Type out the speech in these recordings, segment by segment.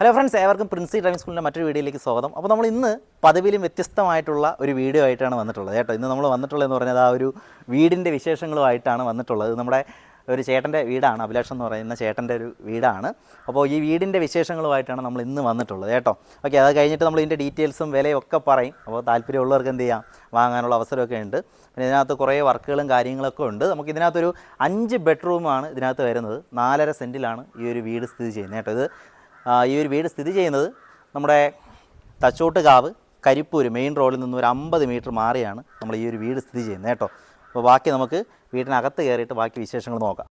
Hello friends ഏവർക്കും Princy driving സ്കൂളിന്റെ മറ്റൊരു വീഡിയോയിലേക്ക് സ്വാഗതം. അപ്പോൾ നമ്മൾ ഇന്ന് പതിവിലും വ്യത്യസ്തമായിട്ടുള്ള ഒരു വീഡിയോ ആയിട്ടാണ് വന്നിട്ടുള്ളത് കേട്ടോ. ഇന്ന് നമ്മൾ വന്നിട്ടുള്ളതെന്ന് പറഞ്ഞാൽ ആ ഒരു വീടിന്റെ വിശേഷങ്ങളുമായിട്ടാണ് വന്നിട്ടുള്ളത്. നമ്മുടെ ഒരു ചേട്ടന്റെ വീടാണ്. അഭിലാഷം എന്ന് പറയുന്ന ചേട്ടന്റെ ഒരു വീടാണ്. അപ്പോൾ ഈ വീടിന്റെ വിശേഷങ്ങളുമായിട്ടാണ് നമ്മൾ ഇന്ന് വന്നിട്ടുള്ളത് കേട്ടോ. ഓക്കെ അത് കഴിഞ്ഞിട്ട് നമ്മൾ ഇതിന്റെ ഡീറ്റെയിൽസും വിലയും ഒക്കെ പറയും. അപ്പോൾ താല്പര്യമുള്ളവർക്ക് എന്ത് ചെയ്യാം? വാങ്ങാനുള്ള അവസരമൊക്കെ ഉണ്ട്. പിന്നെ ഇതിനകത്ത് കുറേ വർക്കുകളും കാര്യങ്ങളൊക്കെ ഉണ്ട്. നമുക്ക് ഇതിനകത്തൊരു അഞ്ച് ബെഡ്റൂമാണ് ഇതിനകത്ത് വരുന്നത്. നാലര സെന്റിലാണ് ഈ ഒരു വീട് സ്ഥിതി ചെയ്യുന്നത് കേട്ടോ. ഇത് ഈ ഒരു വീട് സ്ഥിതി ചെയ്യുന്നത് നമ്മുടെ തച്ചോട്ടുകാവ് കരിപ്പൂര് മെയിൻ റോഡിൽ നിന്ന് ഒരു അമ്പത് മീറ്റർ മാറിയാണ് നമ്മൾ ഈ ഒരു വീട് സ്ഥിതി ചെയ്യുന്നത് കേട്ടോ. അപ്പോൾ ബാക്കി നമുക്ക് വീട്ടിനകത്ത് കയറിയിട്ട് ബാക്കി വിശേഷങ്ങൾ നോക്കാം.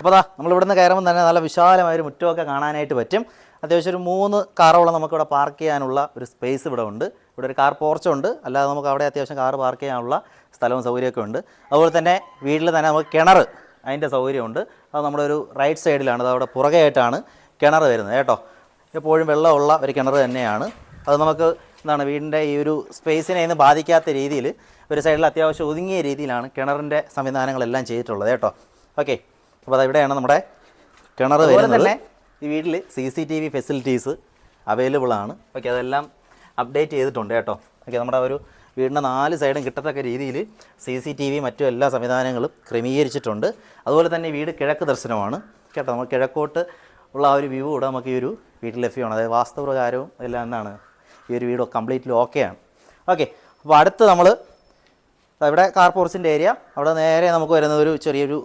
അപ്പോൾ ദാ നമ്മൾ ഇവിടുന്ന് കയറുമ്പോൾ തന്നെ നല്ല വിശാലമായ ഒരു മുറ്റമൊക്കെ കാണാനായിട്ട് പറ്റും. അത്യാവശ്യം ഒരു മൂന്ന് കാറോളം നമുക്കിവിടെ പാർക്ക് ചെയ്യാനുള്ള ഒരു സ്പേസ് ഇവിടെ ഉണ്ട്. ഇവിടെ ഒരു കാർ പോർച്ചുണ്ട് അല്ലാതെ നമുക്ക് അവിടെ അത്യാവശ്യം കാർ പാർക്ക് ചെയ്യാനുള്ള സ്ഥലവും സൗകര്യമൊക്കെ ഉണ്ട്. അതുപോലെ തന്നെ വീട്ടിൽ തന്നെ നമുക്ക് കിണർ അതിന്റെ സൗകര്യമുണ്ട്. അത് നമ്മുടെ ഒരു റൈറ്റ് സൈഡിലാണ് അത് അവിടെ പുറകെ ആയിട്ടാണ് കിണർ വരുന്നത് കേട്ടോ. എപ്പോഴും വെള്ളമുള്ള ഒരു കിണർ തന്നെയാണ്. അത് നമുക്ക് എന്താണ് വീടിന്റെ ഈ ഒരു സ്പേസിനെ ഒന്നും ബാധിക്കാത്ത രീതിയിൽ ഒരു സൈഡിൽ അത്യാവശ്യം ഒതുങ്ങിയ രീതിയിലാണ് കിണറിന്റെ സംവിധാനങ്ങളെല്ലാം ചെയ്തിട്ടുള്ളത് കേട്ടോ. ഓക്കെ അപ്പോൾ അത് ഇവിടെയാണ് നമ്മുടെ കിണർ വരുന്നത്. തന്നെ ഈ വീട്ടിൽ C C T V facilities available ആണ്. ഓക്കെ അതെല്ലാം അപ്ഡേറ്റ് ചെയ്തിട്ടുണ്ട് കേട്ടോ. ഓക്കെ നമ്മുടെ ഒരു വീടിന്റെ നാല് സൈഡും കിട്ടത്തക്ക രീതിയിൽ സി സി ടി വി മറ്റു എല്ലാ സംവിധാനങ്ങളും ക്രമീകരിച്ചിട്ടുണ്ട്. അതുപോലെ തന്നെ വീട് കിഴക്ക് ദർശനമാണ്. കേട്ടോ നമ്മൾ കിഴക്കോട്ട് ഉള്ള ആ ഒരു വ്യൂ കൂടെ നമുക്ക് ഈ ഒരു വീട്ടിൽ ലഭ്യമാണ്. അതായത് വാസ്തുപ്രകാരവും എല്ലാം എന്താണ് ഈ ഒരു വീട് കംപ്ലീറ്റ്ലി ഓക്കെയാണ്. ഓക്കെ അപ്പോൾ അടുത്ത് നമ്മൾ ഇവിടെ കാർ പോർച്ചിന്റെ ഏരിയ അവിടെ നേരെ നമുക്ക് വരുന്നത് ഒരു ചെറിയൊരു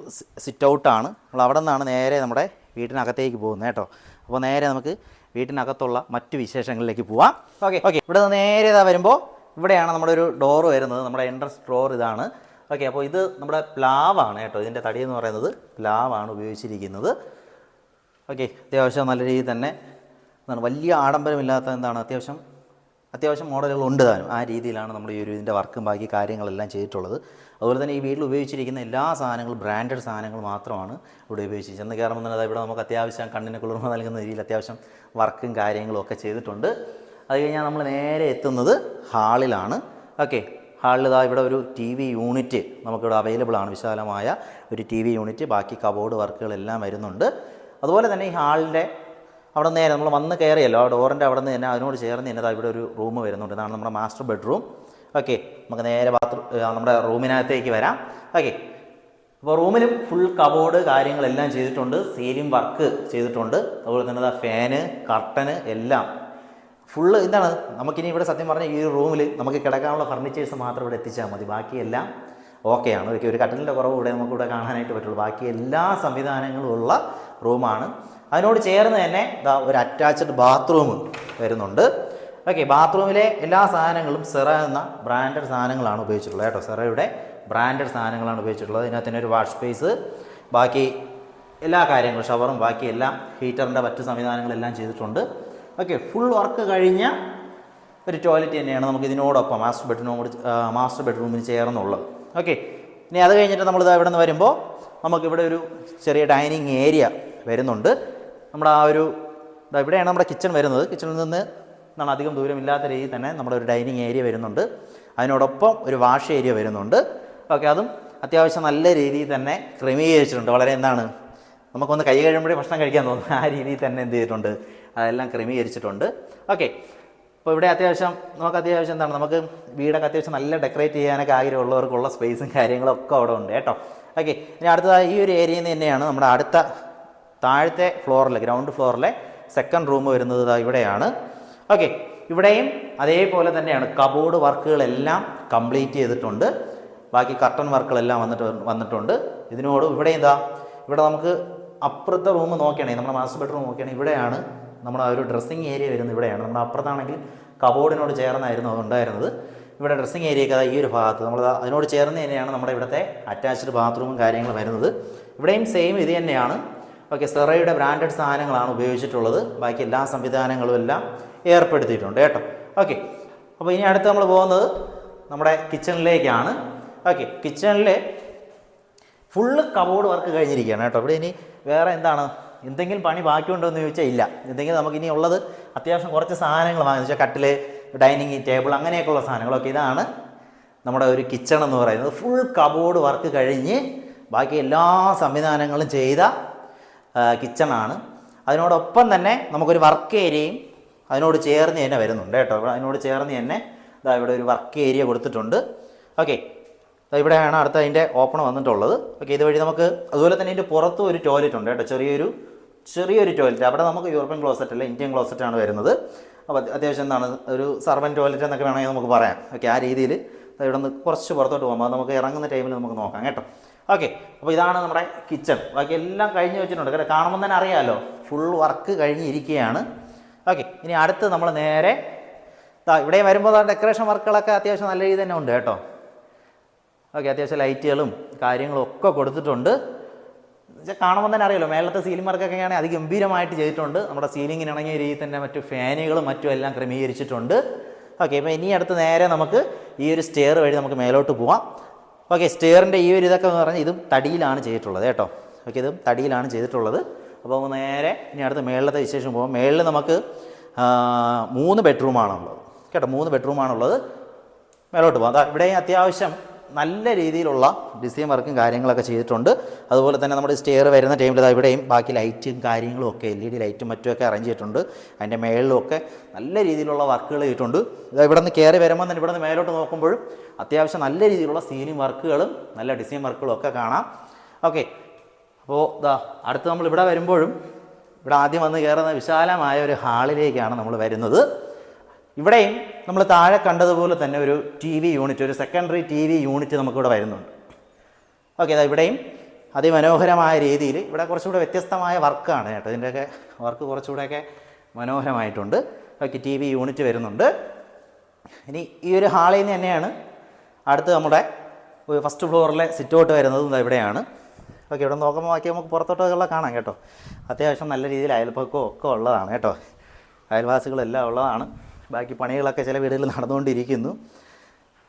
സിറ്റ് ഔട്ടാണ് നമ്മൾ അവിടെ നിന്നാണ് നേരെ നമ്മുടെ വീട്ടിനകത്തേക്ക് പോകുന്നത് കേട്ടോ. അപ്പോൾ നേരെ നമുക്ക് വീട്ടിനകത്തുള്ള മറ്റു വിശേഷങ്ങളിലേക്ക് പോവാം. ഓക്കെ ഓക്കെ ഇവിടെ നിന്ന് നേരെ ഇതാ വരുമ്പോൾ ഇവിടെയാണ് നമ്മുടെ ഒരു ഡോർ വരുന്നത്. നമ്മുടെ എൻട്രൻസ് ഡോർ ഇതാണ്. ഓക്കെ അപ്പോൾ ഇത് നമ്മുടെ പ്ലാവാണ് കേട്ടോ. ഇതിന്റെ തടി എന്ന് പറയുന്നത് പ്ലാവാണ് ഉപയോഗിച്ചിരിക്കുന്നത്. ഓക്കെ അത്യാവശ്യം നല്ല രീതിയിൽ തന്നെ എന്താണ് വലിയ ആഡംബരമില്ലാത്ത എന്താണ് അത്യാവശ്യം അത്യാവശ്യം മോഡലുകൾ ഉണ്ട് താനും. ആ രീതിയിലാണ് നമ്മൾ ഈ ഒരു ഇതിന്റെ വർക്കും ബാക്കി കാര്യങ്ങളെല്ലാം ചെയ്തിട്ടുള്ളത്. അതുപോലെ തന്നെ ഈ വീട്ടിൽ ഉപയോഗിച്ചിരിക്കുന്ന എല്ലാ സാധനങ്ങളും ബ്രാൻഡഡ് സാധനങ്ങൾ മാത്രമാണ് ഇവിടെ ഉപയോഗിച്ചത് ചെന്ന് കയറുമ്പോൾ തന്നെ ഇവിടെ നമുക്ക് അത്യാവശ്യം കണ്ണിന് കുളിർമ നൽകുന്ന രീതിയിൽ അത്യാവശ്യം വർക്കും കാര്യങ്ങളും ഒക്കെ ചെയ്തിട്ടുണ്ട്. അത് കഴിഞ്ഞാൽ നമ്മൾ നേരെ എത്തുന്നത് ഹാളിലാണ്. ഓക്കെ ഹാളിൽ ഇതാ ഇവിടെ ഒരു ടി വി യൂണിറ്റ് നമുക്കിവിടെ അവൈലബിൾ ആണ്. വിശാലമായ ഒരു ടി വി യൂണിറ്റ് ബാക്കി കബോർഡ് വർക്കുകളെല്ലാം വരുന്നുണ്ട്. അതുപോലെ തന്നെ ഈ ഹാളിന്റെ അവിടെ നേരെ നമ്മൾ വന്ന് കയറിയല്ലോ. ആ ഡോറിന്റെ അവിടെ നിന്ന് തന്നെ അതിനോട് ചേർന്ന് തന്നെ ഇവിടെ ഒരു റൂം വരുന്നുണ്ട്. ഇതാണ് നമ്മുടെ മാസ്റ്റർ ബെഡ്റൂം ഓക്കെ നമുക്ക് നേരെ ബാത്റൂം നമ്മുടെ റൂമിനകത്തേക്ക് വരാം. ഓക്കെ അപ്പോൾ റൂമിലും ഫുൾ കബോർഡ് കാര്യങ്ങളെല്ലാം ചെയ്തിട്ടുണ്ട് സീലിംഗ് വർക്ക് ചെയ്തിട്ടുണ്ട്. അതുപോലെ തന്നെ ഫാന് കർട്ടന് എല്ലാം. ഫുള്ള് എന്താണ് നമുക്കിനി ഇവിടെ സത്യം പറഞ്ഞാൽ ഈ റൂമിൽ നമുക്ക് കിടക്കാനുള്ള ഫർണിച്ചേഴ്സ് മാത്രം ഇവിടെ എത്തിച്ചാൽ മതി. ബാക്കിയെല്ലാം ഓക്കെയാണ് ഒരു ഒരു കട്ടിലിന്റെ കുറവ് ഇവിടെ നമുക്കിവിടെ കാണാനായിട്ട് പറ്റുള്ളൂ. ബാക്കി എല്ലാ സംവിധാനങ്ങളും ഉള്ള റൂമാണ് അതിനോട് ചേർന്ന് തന്നെ ഒരു അറ്റാച്ച്ഡ് ബാത്റൂം വരുന്നുണ്ട്. ഓക്കെ ബാത്റൂമിലെ എല്ലാ സാധനങ്ങളും സെറ എന്ന ബ്രാൻഡഡ് സാധനങ്ങളാണ് ഉപയോഗിച്ചിട്ടുള്ളത് കേട്ടോ. സെറയുടെ ബ്രാൻഡഡ് സാധനങ്ങളാണ് ഉപയോഗിച്ചിട്ടുള്ളത്. ഇതിനകത്ത് തന്നെ ഒരു വാഷ് സ്പേസ് ബാക്കി എല്ലാ കാര്യങ്ങളും ഷവറും ബാക്കി എല്ലാം ഹീറ്ററിന്റെ മറ്റ് സംവിധാനങ്ങളെല്ലാം ചെയ്തിട്ടുണ്ട്. ഓക്കെ ഫുൾ വർക്ക് കഴിഞ്ഞ ഒരു ടോയ്ലറ്റ് തന്നെയാണ് നമുക്ക് ഇതിനോടൊപ്പം മാസ്റ്റർ ബെഡ്റൂമോട് മാസ്റ്റർ ബെഡ്റൂമിന് ചേർന്നുള്ളത്. ഓക്കെ ഇനി അത് കഴിഞ്ഞിട്ട് നമ്മളിത് ഇവിടെ നിന്ന് വരുമ്പോൾ നമുക്കിവിടെ ഒരു ചെറിയ ഡൈനിങ് ഏരിയ വരുന്നുണ്ട്. നമ്മുടെ ആ ഒരു ഇവിടെയാണ് നമ്മുടെ കിച്ചൺ വരുന്നത്. കിച്ചണിൽ നിന്ന് എന്താണ് അധികം ദൂരമില്ലാത്ത രീതിയിൽ തന്നെ നമ്മുടെ ഒരു ഡൈനിങ് ഏരിയ വരുന്നുണ്ട്. അതിനോടൊപ്പം ഒരു വാഷ് ഏരിയ വരുന്നുണ്ട്. ഓക്കെ അതും അത്യാവശ്യം നല്ല രീതിയിൽ തന്നെ ക്രമീകരിച്ചിട്ടുണ്ട്. വളരെ എന്താണ്? നമുക്കൊന്ന് കൈ കഴിയുമ്പോഴേ ഭക്ഷണം കഴിക്കാൻ തോന്നും ആ രീതിയിൽ തന്നെ എന്ത് ചെയ്തിട്ടുണ്ട്? അതെല്ലാം ക്രമീകരിച്ചിട്ടുണ്ട്. ഓക്കെ അപ്പോൾ ഇവിടെ അത്യാവശ്യം നമുക്ക് അത്യാവശ്യം എന്താണ്? നമുക്ക് വീടൊക്കെ അത്യാവശ്യം നല്ല ഡെക്കറേറ്റ് ചെയ്യാനൊക്കെ ആഗ്രഹമുള്ളവർക്കുള്ള സ്പേസും കാര്യങ്ങളും ഒക്കെ അവിടെ ഉണ്ട് കേട്ടോ. ഓക്കെ ഇനി അടുത്തതായി ഈ ഒരു ഏരിയയിൽ നിന്ന് തന്നെയാണ് നമ്മുടെ അടുത്ത താഴത്തെ ഫ്ലോറിൽ ഗ്രൗണ്ട് ഫ്ലോറിലെ സെക്കൻഡ് റൂം വരുന്നത് ഇവിടെയാണ്. ഓക്കെ ഇവിടെയും അതേപോലെ തന്നെയാണ് കബോർഡ് വർക്കുകളെല്ലാം കംപ്ലീറ്റ് ചെയ്തിട്ടുണ്ട്. ബാക്കി കർട്ടൺ വർക്കുകളെല്ലാം വന്നിട്ട് വന്നിട്ടുണ്ട്. ഇതിനോട് ഇവിടെ എന്താ? ഇവിടെ നമുക്ക് അപ്പുറത്തെ റൂം നോക്കുകയാണെങ്കിൽ നമ്മുടെ മാസ്റ്റർ ബെഡ്റൂം നോക്കുകയാണെങ്കിൽ ഇവിടെയാണ് നമ്മുടെ ഒരു ഡ്രസ്സിങ് ഏരിയ വരുന്നത്. ഇവിടെയാണ് നമ്മുടെ അപ്പുറത്താണെങ്കിൽ കബോർഡിനോട് ചേർന്നായിരുന്നു അത് ഉണ്ടായിരുന്നത്. ഇവിടെ ഡ്രസ്സിങ് ഏരിയയൊക്കെ ഈ ഒരു ഭാഗത്ത്. നമ്മൾ അതിനോട് ചേർന്ന് തന്നെയാണ് നമ്മുടെ ഇവിടുത്തെ അറ്റാച്ച്ഡ് ബാത്റൂമും കാര്യങ്ങളും വരുന്നത്. ഇവിടെയും സെയിം ഇത് തന്നെയാണ്. ഓക്കെ സെറയുടെ ബ്രാൻഡഡ് സാധനങ്ങളാണ് ഉപയോഗിച്ചിട്ടുള്ളത്. ബാക്കി എല്ലാ സംവിധാനങ്ങളും എല്ലാം ഏർപ്പെടുത്തിയിട്ടുണ്ട് കേട്ടോ. ഓക്കെ അപ്പോൾ ഇനി അടുത്ത് നമ്മൾ പോകുന്നത് നമ്മുടെ കിച്ചണിലേക്കാണ് ഓക്കെ കിച്ചണിൽ ഫുള്ള് കബോർഡ് വർക്ക് കഴിഞ്ഞിരിക്കുകയാണ് കേട്ടോ. ഇവിടെ ഇനി വേറെ എന്താണ്? എന്തെങ്കിലും പണി ബാക്കിയുണ്ടോ എന്ന് ചോദിച്ചാൽ ഇല്ല. എന്തെങ്കിലും നമുക്ക് ഇനി ഉള്ളത് അത്യാവശ്യം കുറച്ച് സാധനങ്ങൾ വാങ്ങിച്ച കട്ടിൽ ഡൈനിങ് ടേബിൾ അങ്ങനെയൊക്കെയുള്ള സാധനങ്ങളൊക്കെ. ഇതാണ് നമ്മുടെ ഒരു കിച്ചൺ എന്ന് പറയുന്നത്. ഫുൾ കബോർഡ് വർക്ക് കഴിഞ്ഞ് ബാക്കി എല്ലാ സംവിധാനങ്ങളും ചെയ്ത കിച്ചണാണ് അതിനോടൊപ്പം തന്നെ നമുക്കൊരു വർക്ക് ഏരിയയും അതിനോട് ചേർന്ന് തന്നെ വരുന്നുണ്ട് കേട്ടോ. അതിനോട് ചേർന്ന് തന്നെ ഇതാ ഇവിടെ ഒരു വർക്ക് ഏരിയ കൊടുത്തിട്ടുണ്ട്. ഓക്കെ ഇവിടെയാണ് അടുത്ത അതിന്റെ ഓപ്പൺ വന്നിട്ടുള്ളത്. ഓക്കെ ഇതുവഴി നമുക്ക് അതുപോലെ തന്നെ ഇതിന്റെ പുറത്തും ഒരു ടോയ്ലറ്റ് ഉണ്ട് കേട്ടോ. ചെറിയൊരു ചെറിയൊരു ടോയ്ലറ്റ് അവിടെ നമുക്ക് യൂറോപ്യൻ ക്ലോസറ്റ് അല്ല ഇന്ത്യൻ ക്ലോസറ്റ് ആണ് വരുന്നത്. അപ്പോൾ അത് അത്യാവശ്യം എന്താണ് ഒരു സർവൻ ടോയ്ലറ്റ് എന്നൊക്കെ വേണമെങ്കിൽ നമുക്ക് പറയാം. ഓക്കെ ആ രീതിയിൽ ഇവിടെ നിന്ന് കുറച്ച് പുറത്തോട്ട് പോകുമ്പോൾ നമുക്ക് ഇറങ്ങുന്ന ടൈമിൽ നമുക്ക് നോക്കാം കേട്ടോ. ഓക്കെ അപ്പോൾ ഇതാണ് നമ്മുടെ കിച്ചൺ ബാക്കി എല്ലാം കഴിഞ്ഞ് വെച്ചിട്ടുണ്ട്. കേട്ടോ കാണുമ്പോൾ തന്നെ അറിയാമല്ലോ ഫുൾ വർക്ക് കഴിഞ്ഞിരിക്കുകയാണ്. ഓക്കെ ഇനി അടുത്ത് നമ്മൾ നേരെ ഇതാ ഇവിടെ വരുമ്പോൾ ഡെക്കറേഷൻ വർക്കുകളൊക്കെ അത്യാവശ്യം നല്ല രീതി തന്നെ ഉണ്ട് കേട്ടോ. ഓക്കെ അത്യാവശ്യം ലൈറ്റുകളും കാര്യങ്ങളും ഒക്കെ കൊടുത്തിട്ടുണ്ട്. കാണുമ്പോൾ തന്നെ അറിയല്ലോ മേലത്തെ സീലിംഗ് വർക്കൊക്കെ ആണെങ്കിൽ അതിഗംഭീരമായിട്ട് ചെയ്തിട്ടുണ്ട്. നമ്മുടെ സീലിങ്ങിന് ഇണങ്ങിയ രീതിയിൽ തന്നെ മറ്റു ഫാനുകളും മറ്റും എല്ലാം ക്രമീകരിച്ചിട്ടുണ്ട്. ഓക്കെ ഇപ്പോൾ ഇനി അടുത്ത് നേരെ നമുക്ക് ഈ ഒരു സ്റ്റെയർ വഴി നമുക്ക് മേലോട്ട് പോവാം. ഓക്കെ സ്റ്റെയറിന്റെ ഈ ഒരു ഇതൊക്കെ എന്ന് പറഞ്ഞാൽ ഇതും തടിയിലാണ് ചെയ്തിട്ടുള്ളത് കേട്ടോ. ഓക്കെ ഇതും തടിയിലാണ് ചെയ്തിട്ടുള്ളത്. അപ്പോൾ നേരെ ഇനി അടുത്ത് മേളിലത്തെ വിശേഷം പോകാം. മേളിൽ നമുക്ക് മൂന്ന് ബെഡ്റൂമാണുള്ളത്. കേട്ടോ മൂന്ന് ബെഡ്റൂമാണുള്ളത്. മേലോട്ട് പോകാം. അതാ ഇവിടെ അത്യാവശ്യം നല്ല രീതിയിലുള്ള ഡിസൈൻ വർക്കും കാര്യങ്ങളൊക്കെ ചെയ്തിട്ടുണ്ട്. അതുപോലെ തന്നെ നമ്മുടെ സ്റ്റെയർ വരുന്ന ടൈമിൽ ഇവിടെയും ബാക്കി ലൈറ്റും കാര്യങ്ങളും ഒക്കെ എൽ ഇ ഡി ലൈറ്റും മറ്റുമൊക്കെ അറേഞ്ച് ചെയ്തിട്ടുണ്ട്. അതിന്റെ മേളിലൊക്കെ നല്ല രീതിയിലുള്ള വർക്കുകൾ ചെയ്തിട്ടുണ്ട്. ഇതാ ഇവിടെ നിന്ന് കയറി വരുമ്പോൾ തന്നെ ഇവിടെ നിന്ന് മേലോട്ട് നോക്കുമ്പോഴും അത്യാവശ്യം നല്ല രീതിയിലുള്ള സീലിംഗ് വർക്കുകളും നല്ല ഡിസൈൻ വർക്കുകളും ഒക്കെ കാണാം. ഓക്കെ. അപ്പോൾ ഇതാ അടുത്ത് നമ്മൾ ഇവിടെ വരുമ്പോഴും ഇവിടെ ആദ്യം വന്ന് കയറുന്ന വിശാലമായ ഒരു ഹാളിലേക്കാണ് നമ്മൾ വരുന്നത്. ഇവിടെയും നമ്മൾ താഴെ കണ്ടതുപോലെ തന്നെ ഒരു ടി വി യൂണിറ്റ് ഒരു സെക്കൻഡറി ടി വി യൂണിറ്റ് നമുക്കിവിടെ വരുന്നുണ്ട്. ഓക്കെ അതാ ഇവിടെയും അതിമനോഹരമായ രീതിയിൽ ഇവിടെ കുറച്ചുകൂടെ വ്യത്യസ്തമായ വർക്കാണ് കേട്ടോ. ഇതിന്റെയൊക്കെ വർക്ക് കുറച്ചുകൂടെയൊക്കെ മനോഹരമായിട്ടുണ്ട്. ഓക്കെ ടി വി യൂണിറ്റ് വരുന്നുണ്ട്. ഇനി ഈ ഒരു ഹാളിൽ നിന്ന് തന്നെയാണ് അടുത്ത് നമ്മുടെ ഫസ്റ്റ് ഫ്ലോറിലെ സിറ്റ് ഔട്ട് വരുന്നതും ഇവിടെയാണ്. ഓക്കെ ഇവിടെ നോക്കുമ്പോൾ ബാക്കി നമുക്ക് പുറത്തോട്ടൊക്കെ കാണാം കേട്ടോ. അത്യാവശ്യം നല്ല രീതിയിൽ അയൽപ്പക്കവും ഒക്കെ ഉള്ളതാണ് കേട്ടോ. അയൽവാസികളെല്ലാം ഉള്ളതാണ്. ബാക്കി പണികളൊക്കെ ചില വീടുകളിൽ നടന്നുകൊണ്ടിരിക്കുന്നു.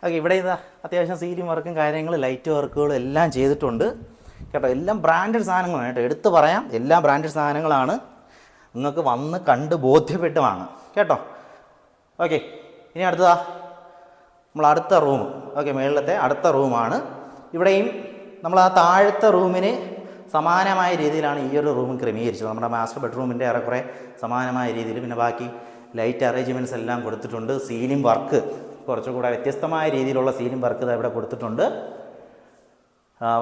ഓക്കെ ഇവിടെ ഇതാ അത്യാവശ്യം സീലിംഗ് വർക്കും കാര്യങ്ങളും ലൈറ്റ് വർക്കുകളും എല്ലാം ചെയ്തിട്ടുണ്ട്. കേട്ടോ എല്ലാം ബ്രാൻഡഡ് സാധനങ്ങളാണ് കേട്ടോ. എടുത്തു പറയാം എല്ലാം ബ്രാൻഡഡ് സാധനങ്ങളാണ്. നിങ്ങൾക്ക് വന്ന് കണ്ട് ബോധ്യപ്പെട്ട് വാങ്ങാം കേട്ടോ. ഓക്കെ ഇനി അടുത്തതാ നമ്മൾ അടുത്ത റൂം. ഓക്കെ മേളിലത്തെ അടുത്ത റൂമാണ്. ഇവിടെയും നമ്മൾ ആ താഴത്തെ റൂമിന് സമാനമായ രീതിയിലാണ് ഈ ഒരു റൂം ക്രമീകരിച്ചത്. നമ്മുടെ മാസ്റ്റർ ബെഡ്റൂമിന്റെ ഏറെക്കുറെ സമാനമായ രീതിയിൽ പിന്നെ ബാക്കി ലൈറ്റ് അറേഞ്ച്മെന്റ്സ് എല്ലാം കൊടുത്തിട്ടുണ്ട്. സീലിംഗ് വർക്ക് കുറച്ചുകൂടെ വ്യത്യസ്തമായ രീതിയിലുള്ള സീലിംഗ് വർക്ക് ഇവിടെ കൊടുത്തിട്ടുണ്ട്.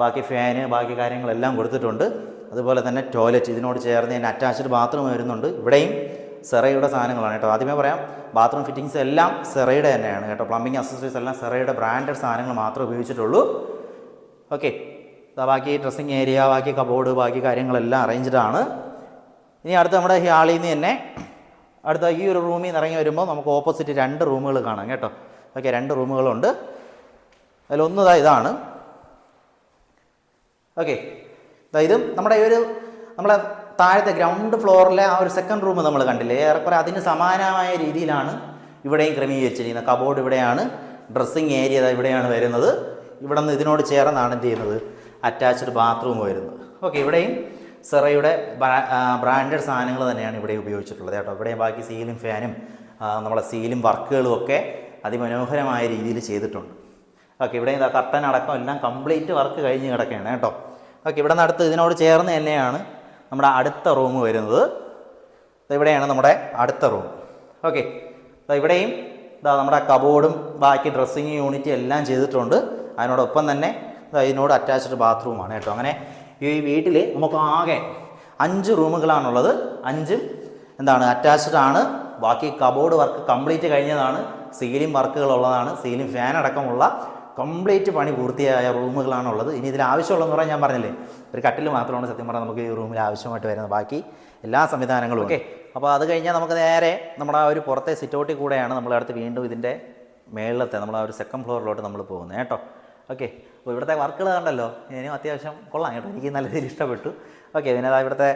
ബാക്കി ഫാന് ബാക്കി കാര്യങ്ങളെല്ലാം കൊടുത്തിട്ടുണ്ട്. അതുപോലെ തന്നെ ടോയ്ലറ്റ് ഇതിനോട് ചേർന്ന് തന്നെ അറ്റാച്ച്ഡ് ബാത്റൂം വരുന്നുണ്ട്. ഇവിടെയും സെറയുടെ സാധനങ്ങളാണ് കേട്ടോ. ആദ്യമേ പറയാം ബാത്റൂം ഫിറ്റിങ്സ് എല്ലാം സെറയുടെ തന്നെയാണ് കേട്ടോ. പ്ലംബിംഗ് അക്സസറീസ് എല്ലാം സെറയുടെ ബ്രാൻഡഡ് സാധനങ്ങൾ മാത്രമേ ഉപയോഗിച്ചിട്ടുള്ളൂ. ഓക്കെ. ബാക്കി ഡ്രസ്സിങ് ഏരിയ ബാക്കി കബോർഡ് ബാക്കി കാര്യങ്ങളെല്ലാം അറേഞ്ച്ഡ് ആണ് ഇനി അടുത്ത നമ്മുടെ ഹാളിൽ നിന്ന് തന്നെ അടുത്ത ഈ ഒരു റൂമിൽ നിന്ന് ഇറങ്ങി വരുമ്പോൾ നമുക്ക് ഓപ്പോസിറ്റ് രണ്ട് റൂമുകൾ കാണാം കേട്ടോ. ഓക്കെ രണ്ട് റൂമുകളുണ്ട്. അതിലൊന്ന് ദാ ഇതാണ്. ഓക്കെ. ഇതും നമ്മുടെ ഈ ഒരു നമ്മളെ താഴത്തെ ഗ്രൗണ്ട് ഫ്ലോറിലെ ആ ഒരു സെക്കൻഡ് റൂം നമ്മൾ കണ്ടില്ലേ? ഏറെക്കുറെ അതിന് സമാനമായ രീതിയിലാണ് ഇവിടെയും ക്രമീകരിച്ചിരിക്കുന്നത്. കബോർഡ് ഇവിടെയാണ് ഡ്രസ്സിങ് ഏരിയ ഇവിടെയാണ് വരുന്നത്. ഇവിടെ നിന്ന് ഇതിനോട് ചേർന്നാണ് എന്ത് ചെയ്യുന്നത് അറ്റാച്ച്ഡ് ബാത്റൂം വരുന്നത് ഓക്കെ ഇവിടെയും സെറയുടെ ബ്രാൻഡഡ് സാധനങ്ങൾ തന്നെയാണ് ഇവിടെ ഉപയോഗിച്ചിട്ടുള്ളത് കേട്ടോ. ഇവിടെയും ബാക്കി സീലിംഗ് ഫാനും നമ്മളെ സീലിംഗ് വർക്കുകളും ഒക്കെ അതിമനോഹരമായ രീതിയിൽ ചെയ്തിട്ടുണ്ട്. ഓക്കെ ഇവിടെ ഇതാ കർട്ടൻ അടക്കം എല്ലാം കംപ്ലീറ്റ് വർക്ക് കഴിഞ്ഞ് കിടക്കുകയാണ് കേട്ടോ. ഓക്കെ ഇവിടെ നിന്ന് അടുത്ത് ഇതിനോട് ചേർന്ന് തന്നെയാണ് നമ്മുടെ അടുത്ത റൂം വരുന്നത്. ഇവിടെയാണ് നമ്മുടെ അടുത്ത റൂം ഓക്കെ ഇവിടെയും ഇതാ നമ്മുടെ കബോർഡും ബാക്കി ഡ്രസ്സിങ് യൂണിറ്റ് എല്ലാം ചെയ്തിട്ടുണ്ട്. അതിനോടൊപ്പം തന്നെ ഇതിനോട് അറ്റാച്ച്ഡ് ബാത്റൂമാണ് കേട്ടോ. അങ്ങനെ ഈ വീട്ടിൽ നമുക്ക് ആകെ അഞ്ച് റൂമുകളാണുള്ളത്. അഞ്ചും എന്താണ് അറ്റാച്ച്ഡ് ആണ്. ബാക്കി കബോർഡ് വർക്ക് കംപ്ലീറ്റ് കഴിഞ്ഞതാണ്. സീലിംഗ് വർക്കുകൾ ഉള്ളതാണ് സീലിംഗ് ഫാൻ അടക്കമുള്ള കംപ്ലീറ്റ് പണി പൂർത്തിയായ റൂമുകളാണ് ഉള്ളത് ഇനി ഇതിൽ ആവശ്യമുള്ളതെന്ന് പറഞ്ഞാൽ ഞാൻ പറഞ്ഞില്ലേ? ഒരു കട്ടിൽ മാത്രമാണ് സത്യം പറഞ്ഞാൽ നമുക്ക് ഈ റൂമിൽ ആവശ്യമായിട്ട് വരുന്നത്. ബാക്കി എല്ലാ സംവിധാനങ്ങളും ഓക്കെ. അപ്പോൾ അത് കഴിഞ്ഞാൽ നമുക്ക് നേരെ നമ്മുടെ ആ ഒരു പുറത്തെ സിറ്റൗട്ടിൽ കൂടെയാണ് നമ്മളടുത്ത് വീണ്ടും ഇതിന്റെ മേളിലത്തെ നമ്മൾ ആ ഒരു സെക്കൻഡ് ഫ്ലോറിലോട്ട് നമ്മൾ പോകുന്നത് കേട്ടോ. ഓക്കെ അപ്പോൾ ഇവിടുത്തെ വർക്കുകൾ കണ്ടല്ലോ. ഇനിയും അത്യാവശ്യം കൊള്ളാം കേട്ടോ. എനിക്ക് നല്ല രീതിയിൽ ഇഷ്ടപ്പെട്ടു. ഓക്കെ പിന്നെ അതാ ഇവിടുത്തെ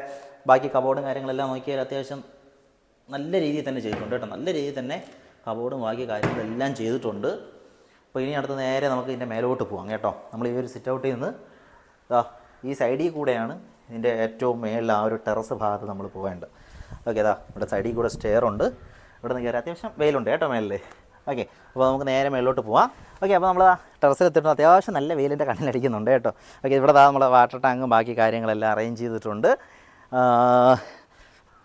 ബാക്കി കബോർഡും കാര്യങ്ങളെല്ലാം നോക്കിയാൽ അത്യാവശ്യം നല്ല രീതിയിൽ തന്നെ ചെയ്തിട്ടുണ്ട് കേട്ടോ. നല്ല രീതിയിൽ തന്നെ കബോർഡും ബാക്കി കാര്യങ്ങളെല്ലാം ചെയ്തിട്ടുണ്ട്. അപ്പോൾ ഇനി അടുത്ത് നേരെ നമുക്ക് ഇതിന്റെ മേലോട്ട് പോകാം കേട്ടോ. നമ്മൾ ഈ ഒരു സിറ്റ് ഔട്ടിൽ നിന്ന് ആ ഈ സൈഡിൽ കൂടെയാണ് ഇതിന്റെ ഏറ്റവും മേളിൽ ആ ഒരു ടെറസ് ഭാഗത്ത് നമ്മൾ പോകേണ്ടത് ഓക്കെ അതാ ഇവിടെ സൈഡിൽ കൂടെ സ്റ്റെയർ ഉണ്ട്. ഇവിടെ നിന്ന് കയറി അത്യാവശ്യം വെയിലുണ്ട് കേട്ടോ മേളിൽ ഓക്കെ അപ്പോൾ നമുക്ക് നേരെ മേളിലോട്ട് പോവാം. ഓക്കെ അപ്പോൾ നമ്മൾ ടെറസിൽ എത്തിയിട്ട് അത്യാവശ്യം നല്ല വെയിലിന്റെ കണ്ണിലടിക്കുന്നുണ്ട് കേട്ടോ. ഓക്കെ ഇവിടെ നമ്മൾ വാട്ടർ ടാങ്കും ബാക്കി കാര്യങ്ങളെല്ലാം അറേഞ്ച് ചെയ്തിട്ടുണ്ട്.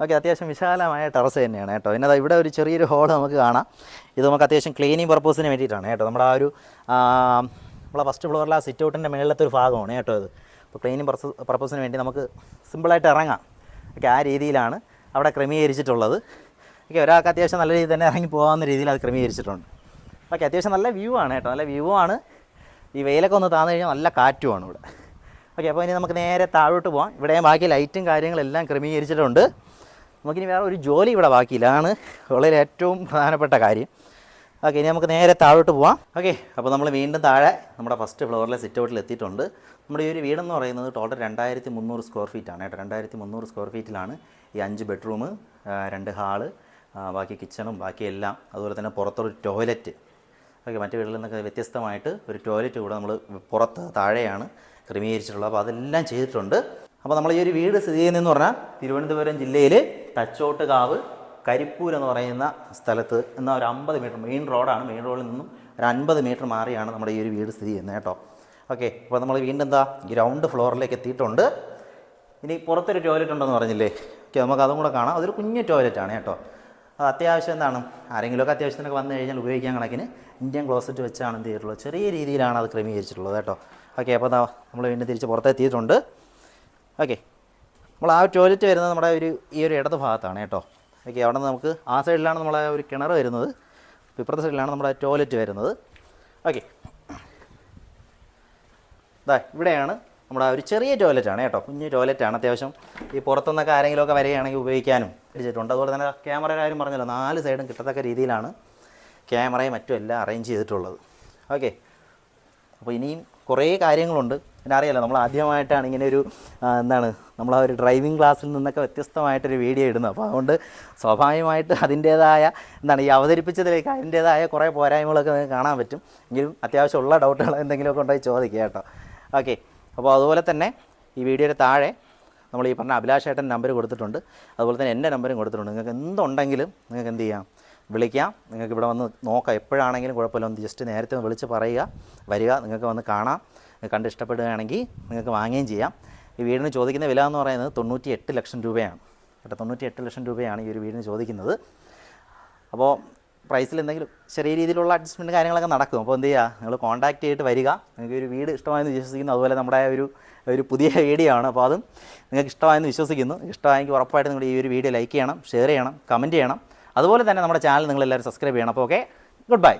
ഓക്കെ അത്യാവശ്യം വിശാലമായ ടെറസ് തന്നെയാണ് കേട്ടോ. പിന്നെ ഇവിടെ ഒരു ചെറിയൊരു ഹോൾ നമുക്ക് കാണാം. ഇത് നമുക്ക് അത്യാവശ്യം ക്ലീനിങ് പർപ്പസിന് വേണ്ടിയിട്ടാണ് കേട്ടോ. നമ്മുടെ ആ ഒരു നമ്മളെ ഫസ്റ്റ് ഫ്ലോറിലെ ആ സിറ്റ് ഔട്ടിന്റെ മേളിലത്തെ ഒരു ഭാഗമാണ് കേട്ടോ ഇത്. അപ്പോൾ ക്ലീനിങ് പർപ്പസിന് വേണ്ടി നമുക്ക് സിമ്പിളായിട്ട് ഇറങ്ങാം. ഓക്കെ ആ രീതിയിലാണ് അവിടെ ക്രമീകരിച്ചിട്ടുള്ളത്. ഓക്കെ ഒരാൾക്ക് അത്യാവശ്യം നല്ല രീതിയിൽ തന്നെ ഇറങ്ങി പോകാവുന്ന രീതിയിൽ അത് ക്രമീകരിച്ചിട്ടുണ്ട്. ഓക്കെ അത്യാവശ്യം നല്ല വ്യൂ ആണ് കേട്ടോ. നല്ല വ്യൂ ആണ്. ഈ വെയിലൊക്കെ ഒന്ന് താന്നു കഴിഞ്ഞാൽ നല്ല കാറ്റുമാണ് ഇവിടെ. ഓക്കെ അപ്പോൾ ഇനി നമുക്ക് നേരെ താഴോട്ട് പോകാം ഇവിടെ ബാക്കി ലൈറ്റും കാര്യങ്ങളെല്ലാം ക്രമീകരിച്ചിട്ടുണ്ട്. നമുക്കിനി വേറെ ഒരു ജോലി ഇവിടെ ബാക്കിയില്ല. അതാണ് വളരെ ഏറ്റവും പ്രധാനപ്പെട്ട കാര്യം. ഓക്കെ ഇനി നമുക്ക് നേരെ താഴോട്ട് പോവാം. ഓക്കെ അപ്പോൾ നമ്മൾ വീണ്ടും താഴെ നമ്മുടെ ഫസ്റ്റ് ഫ്ലോറിലെ സിറ്റ് ഔട്ടിൽ എത്തിയിട്ടുണ്ട്. നമ്മുടെ ഈ ഒരു വീടെന്ന് പറയുന്നത് ടോട്ടൽ രണ്ടായിരത്തി മുന്നൂറ് സ്ക്വയർ ഫീറ്റ് ആണ് കേട്ടോ. രണ്ടായിരത്തി മുന്നൂറ് സ്ക്വയർ ഫീറ്റിലാണ് ഈ അഞ്ച് ബെഡ്റൂം രണ്ട് ഹാൾ ബാക്കി കിച്ചണും ബാക്കി എല്ലാം അതുപോലെ തന്നെ പുറത്തൊരു ടോയ്ലറ്റ്. ഓക്കെ മറ്റു വീടുകളിൽ നിന്നൊക്കെ വ്യത്യസ്തമായിട്ട് ഒരു ടോയ്ലറ്റ് കൂടെ നമ്മൾ പുറത്ത് താഴെയാണ് ക്രമീകരിച്ചിട്ടുള്ളത്. അപ്പോൾ അതെല്ലാം ചെയ്തിട്ടുണ്ട്. അപ്പോൾ നമ്മൾ ഈ ഒരു വീട് സ്ഥിതി ചെയ്യുന്നതെന്ന് പറഞ്ഞാൽ തിരുവനന്തപുരം ജില്ലയിൽ തച്ചോട്ടുകാവ് കരിപ്പൂർ എന്ന് പറയുന്ന സ്ഥലത്ത് എന്നാൽ ഒരു അമ്പത് മീറ്റർ മെയിൻ റോഡാണ് മെയിൻ റോഡിൽ നിന്നും ഒരു അൻപത് മീറ്റർ മാറിയാണ് നമ്മുടെ ഈ ഒരു വീട് സ്ഥിതി ചെയ്യുന്നത് കേട്ടോ. ഓക്കെ അപ്പോൾ നമ്മൾ വീണ്ടും എന്താ ഗ്രൗണ്ട് ഫ്ലോറിലേക്ക് എത്തിയിട്ടുണ്ട്. ഇനി പുറത്തൊരു ടോയ്ലറ്റ് ഉണ്ടെന്ന് പറഞ്ഞില്ലേ? ഓക്കെ നമുക്ക് അതും കൂടെ കാണാം. അതൊരു കുഞ്ഞു ടോയ്ലറ്റാണ് കേട്ടോ. അത് അത്യാവശ്യം എന്താണ്? ആരെങ്കിലുമൊക്കെ അത്യാവശ്യത്തിനൊക്കെ വന്നു കഴിഞ്ഞാൽ ഉപയോഗിക്കാൻ കണക്കിന് ഇന്ത്യൻ ക്ലോസറ്റ് വെച്ചാണ് എന്ത് ചെയ്തിട്ടുള്ളത്? ചെറിയ രീതിയിലാണ് അത് ക്രമീകരിച്ചിട്ടുള്ളത് കേട്ടോ. ഓക്കെ അപ്പോൾ നമ്മൾ വീണ്ടും തിരിച്ച് പുറത്തെത്തിയിട്ടുണ്ട്. ഓക്കെ നമ്മൾ ആ ടോയ്ലറ്റ് വരുന്നത് നമ്മുടെ ഒരു ഈ ഒരു ഇടത് ഭാഗത്താണ് കേട്ടോ. ഓക്കെ അവിടെ നിന്ന് നമുക്ക് ആ സൈഡിലാണ് നമ്മളെ ഒരു കിണർ വരുന്നത്. ഇപ്പുറത്തെ സൈഡിലാണ് നമ്മുടെ ടോയ്ലറ്റ് വരുന്നത്. ഓക്കെ ഇതാ ഇവിടെയാണ് നമ്മുടെ ഒരു ചെറിയ ടോയ്ലറ്റാണ് കേട്ടോ. കുഞ്ഞ് ടോയ്ലറ്റാണ് അത്യാവശ്യം ഈ പുറത്തുനിന്നൊക്കെ ആരെങ്കിലുമൊക്കെ വരികയാണെങ്കിൽ ഉപയോഗിക്കാനും. വെച്ചിട്ടുണ്ട്. അതുപോലെ തന്നെ ക്യാമറ കാര്യം പറഞ്ഞല്ലോ നാല് സൈഡും കിട്ടത്തക്ക രീതിയിലാണ് ക്യാമറയും മറ്റും എല്ലാം അറേഞ്ച് ചെയ്തിട്ടുള്ളത്. ഓക്കെ. അപ്പോൾ ഇനിയും കുറേ കാര്യങ്ങളുണ്ട്. പിന്നെ അറിയാലോ നമ്മൾ ആദ്യമായിട്ടാണ് ഇങ്ങനെ ഒരു എന്താണ് നമ്മൾ ആ ഒരു ഡ്രൈവിംഗ് ക്ലാസ്സിൽ നിന്നൊക്കെ വ്യത്യസ്തമായിട്ടൊരു വീഡിയോ ഇടുന്നത്. അപ്പോൾ അതുകൊണ്ട് സ്വാഭാവികമായിട്ട് അതിന്റേതായ എന്താണ് ഈ അവതരിപ്പിച്ചതിലേക്ക് അതിന്റേതായ കുറേ പോരായ്മകളൊക്കെ നിങ്ങൾക്ക് കാണാൻ പറ്റും. എങ്കിലും അത്യാവശ്യമുള്ള ഡൗട്ടുകൾ എന്തെങ്കിലുമൊക്കെ ഉണ്ടായി ചോദിക്കുക കേട്ടോ. ഓക്കെ. അപ്പോൾ അതുപോലെ തന്നെ ഈ വീഡിയോയുടെ താഴെ നമ്മൾ ഈ പറഞ്ഞ അഭിലാഷേട്ടൻ നമ്പർ കൊടുത്തിട്ടുണ്ട്. അതുപോലെ തന്നെ എന്റെ നമ്പറും കൊടുത്തിട്ടുണ്ട്. നിങ്ങൾക്ക് എന്തുണ്ടെങ്കിലും നിങ്ങൾക്ക് എന്ത് ചെയ്യാം? വിളിക്കാം. നിങ്ങൾക്ക് ഇവിടെ വന്ന് നോക്കാം. എപ്പോഴാണെങ്കിലും കുഴപ്പമില്ല. ഒന്ന് ജസ്റ്റ് നേരത്തെ ഒന്ന് വിളിച്ച് പറയുക. വരിക. നിങ്ങൾക്ക് വന്ന് കാണാം. കണ്ട് ഇഷ്ടപ്പെടുകയാണെങ്കിൽ നിങ്ങൾക്ക് വാങ്ങുകയും ചെയ്യാം. ഈ വീടിന് ചോദിക്കുന്ന വില എന്ന് പറയുന്നത് തൊണ്ണൂറ്റി എട്ട് ലക്ഷം രൂപയാണ്. കേട്ടോ തൊണ്ണൂറ്റി എട്ട് ലക്ഷം രൂപയാണ് ഈ ഒരു വീടിന് ചോദിക്കുന്നത്. അപ്പോൾ പ്രൈസിൽ എന്തെങ്കിലും ചെറിയ രീതിയിലുള്ള അഡ്ജസ്റ്റ്മെന്റ് കാര്യങ്ങളൊക്കെ നടക്കും. അപ്പോൾ എന്ത് ചെയ്യുക? നിങ്ങൾ കോൺടാക്റ്റ് ചെയ്തിട്ട് വരിക. നിങ്ങൾക്ക് ഒരു വീട് ഇഷ്ടമായെന്ന് വിശ്വസിക്കുന്നു. അതുപോലെ നമ്മുടെ ഒരു ഒരു പുതിയ വീഡിയോ ആണ്. അപ്പോൾ അതും നിങ്ങൾക്ക് ഇഷ്ടമായെന്ന് വിശ്വസിക്കുന്നു. ഇഷ്ടമായെങ്കിൽ ഉറപ്പായിട്ട് നിങ്ങൾ ഈ ഒരു വീഡിയോ ലൈക്ക് ചെയ്യണം ഷെയർ ചെയ്യണം കമന്റ് ചെയ്യണം. അതുപോലെ തന്നെ നമ്മുടെ ചാനൽ നിങ്ങളെല്ലാവരും സബ്സ്ക്രൈബ് ചെയ്യണം. അപ്പോൾ ഓക്കെ ഗുഡ് ബൈ